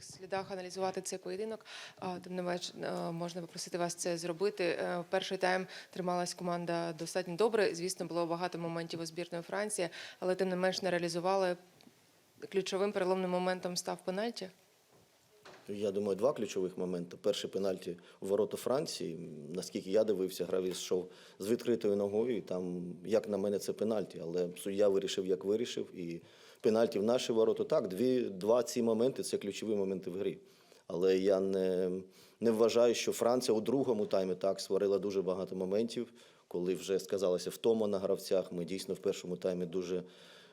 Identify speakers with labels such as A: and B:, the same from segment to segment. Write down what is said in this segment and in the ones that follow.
A: слідах аналізувати цей поєдинок. Тим не менш, е, можна попросити вас це зробити. Е, Перший тайм трималась команда достатньо добре. Звісно, було багато моментів у збірної Франції, але тим не менш не реалізували. Ключовим переломним моментом став пенальті.
B: Я думаю, два ключових моменти. Перший пенальті у ворота Франції. Наскільки я дивився, гравець йшов з відкритою ногою. І там, як на мене, це пенальті. Але суддя вирішив, як вирішив. І пенальті в наші ворота. Так, дві, два ці моменти це ключові моменти в грі. Але я не, не вважаю, що Франція у другому таймі так створила дуже багато моментів, коли вже сказалася втома на гравцях. Ми дійсно в першому таймі дуже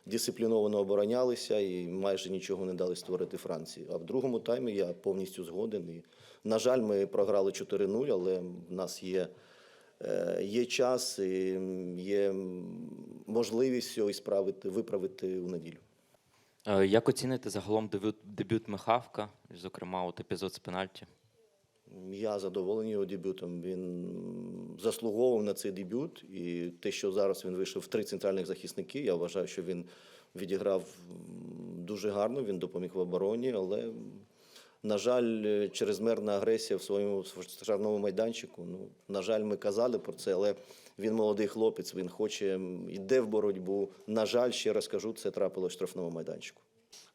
B: дисципліновано оборонялися і майже нічого не дали створити Франції. А в другому таймі я повністю згоден. І, на жаль, ми програли 4-0, але в нас є, е, є час і є можливість справити, виправити у неділю.
C: Е, Як оцінити загалом дебют, дебют Михавка, зокрема, от епізод з пенальті?
B: Я задоволений його дебютом. Він заслуговував на цей дебют. І те, що зараз він вийшов в три центральних захисники, я вважаю, що він відіграв дуже гарно, він допоміг в обороні, але, на жаль, е, чрезмерна агресія в своєму штрафному майданчику. Ну, на жаль, ми казали про це, але він молодий хлопець, він хоче, йде в боротьбу. На жаль, ще раз кажу, це трапилось в штрафному майданчику.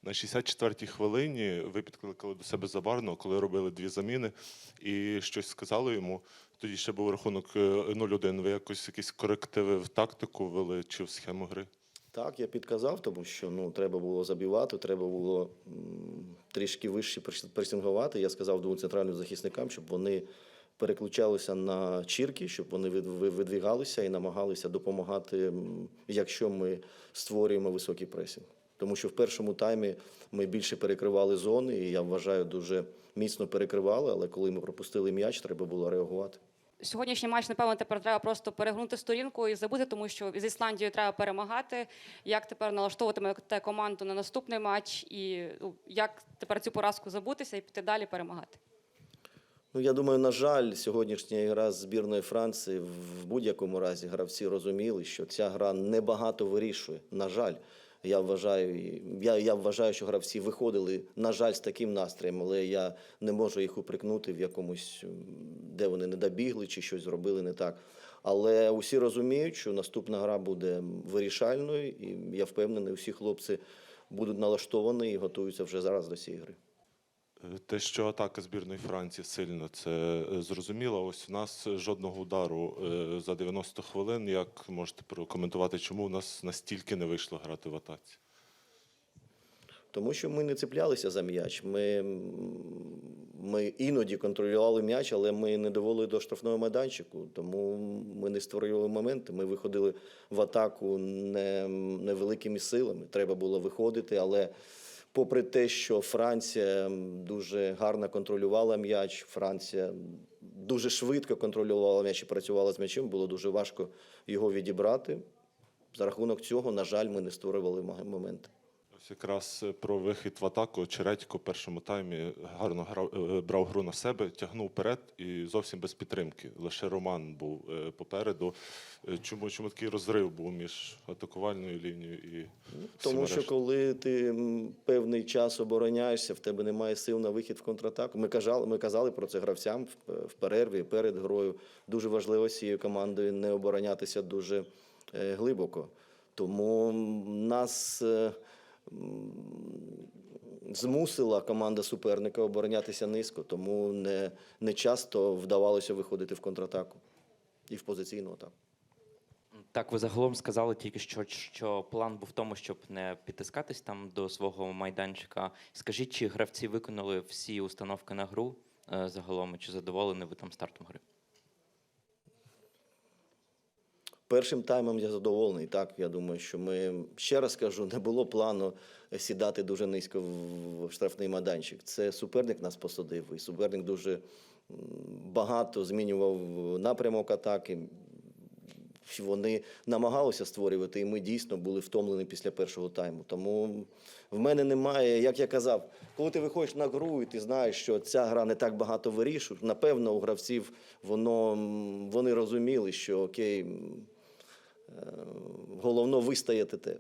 D: На 64-й хвилині ви підкликали до себе Забарного, коли робили дві заміни, і щось сказали йому. Тоді ще був рахунок е, 0-1. Ви якось якісь корективи в тактику ввели чи в схему гри?
B: Так, я підказав, тому що ну, треба було забивати, треба було трішки вище прес- пресингувати. Я сказав двом центральним захисникам, щоб вони переключалися на чірки, щоб вони видвігалися і намагалися допомагати, якщо ми створюємо високий пресинг. Тому що в першому таймі ми більше перекривали зони, і я вважаю, дуже міцно перекривали, але коли ми пропустили м'яч, треба було реагувати.
E: Сьогоднішній матч, напевно, тепер треба просто перегнути сторінку і забути, тому що з Ісландією треба перемагати. Як тепер налаштовуватимете команду на наступний матч, і ну, як тепер цю поразку забутися і піти далі перемагати?
B: Ну, я думаю, на жаль, сьогоднішня гра з збірної Франції в будь-якому разі гравці розуміли, що ця гра небагато вирішує. На жаль, я вважаю, я, я вважаю, що гравці виходили, на жаль, з таким настроєм, але я не можу їх упрекнути в якомусь, де вони не добігли чи щось зробили не так. Але усі розуміють, що наступна гра буде вирішальною, і я впевнений, усі хлопці будуть налаштовані і готуються вже зараз до цієї гри.
D: Те, що атака збірної Франції сильна, це е, зрозуміло. Ось у нас жодного удару е, за 90 хвилин. Як можете прокоментувати, чому у нас настільки не вийшло грати в атаці?
B: Тому що ми не цеплялися за м'яч. Ми, ми іноді контролювали м'яч, але ми не довели до штрафного майданчику. Тому ми не створювали моменти. Ми виходили в атаку не, невеликими силами. Треба було виходити, але. Попри те, що Франція дуже гарно контролювала м'яч, Франція дуже швидко контролювала м'яч і працювала з м'ячем, було дуже важко його відібрати. За рахунок цього, на жаль, ми не створювали мо- моменти.
D: Ось якраз е, про вихід в атаку. Чередько в першому таймі гарно грав, е, брав гру на себе, тягнув вперед і зовсім без підтримки. Лише Роман був е, попереду. Е, Чому, чому такий розрив був між атакувальною лінією і
B: Тому що
D: рештою?
B: коли ти певний час обороняєшся, в тебе немає сил на вихід в контратаку. Ми казали, ми казали про це гравцям в, перерві перед грою. Дуже важливо цією командою не оборонятися дуже е, глибоко. Тому нас е, змусила команда суперника оборонятися низько, тому не, не часто вдавалося виходити в контратаку і в позиційну атаку.
C: Так, ви загалом сказали тільки що, що план був в тому, щоб не підтискатись там до свого майданчика. Скажіть, чи гравці виконали всі установки на гру е, загалом, чи задоволені ви там стартом гри?
B: Першим таймом я задоволений. Так, я думаю, що ми ще раз кажу, не було плану сідати дуже низько в штрафний майданчик. Це суперник нас посадив, і суперник дуже багато змінював напрямок атаки. Вони намагалися створювати, і ми дійсно були втомлені після першого тайму. Тому в мене немає, як я казав, коли ти виходиш на гру і ти знаєш, що ця гра не так багато вирішує, напевно, у гравців воно, вони розуміли, що окей, головно вистояти те.